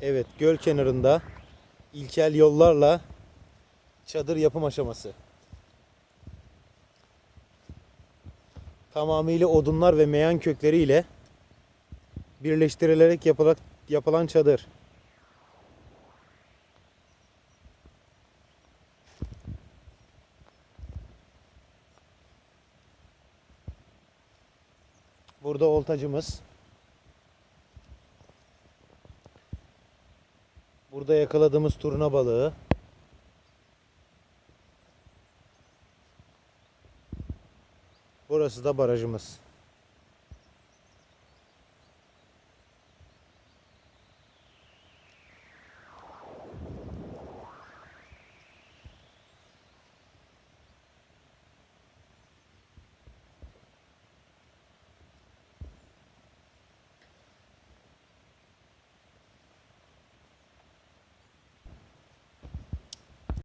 Evet, göl kenarında ilkel yollarla çadır yapım aşaması. Tamamıyla odunlar ve meyan kökleri ile birleştirilerek yapılan, yapılan çadır. Burada oltacımız. Burada yakaladığımız turna balığı. Burası da barajımız.